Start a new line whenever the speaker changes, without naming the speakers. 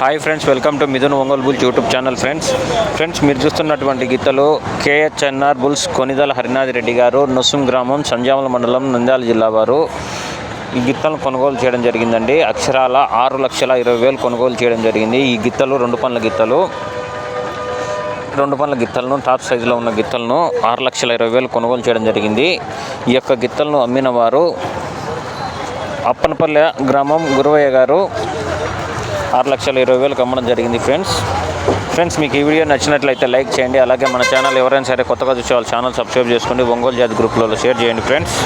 Hi friends welcome to Mithun Ongole bulls YouTube channel friends. Friends మీరు చూస్తున్నటువంటి గీతలు KHNR bulls Konidala Harinath Reddy garu నొసుం గ్రామం సంజామల మండలం నంద్యాల జిల్లా వారు. ఈ గిత్తలను కొనుగోలు చేయడం జరిగిందండి. అక్షరాల ఆరు లక్షల ఇరవై వేలు కొనుగోలు చేయడం జరిగింది. ఈ గిత్తలు రెండు పనుల గిత్తలు రెండు పనుల గిత్తలను టాప్ సైజులో ఉన్న గిత్తలను ఆరు లక్షల ఇరవై వేలు కొనుగోలు చేయడం జరిగింది. ఈ యొక్క గిత్తలను అమ్మిన వారు అప్పనపల్లె గ్రామం గురవయ్య గారు ఆరు లక్షల ఇరవై వేలకు అమ్మడం జరిగింది ఫ్రెండ్స్. ఫ్రెండ్స్ మీకు ఈ వీడియో నచ్చినట్లయితే లైక్ చేయండి. అలాగే మన ఛానల్ ఎవరైనా సరే కొత్తగా చూసే వాళ్ళ ఛానల్ సబ్స్క్రైబ్ చేసుకోండి. ఒంగోలు జాతి గ్రూప్లలో షేర్ చేయండి ఫ్రెండ్స్.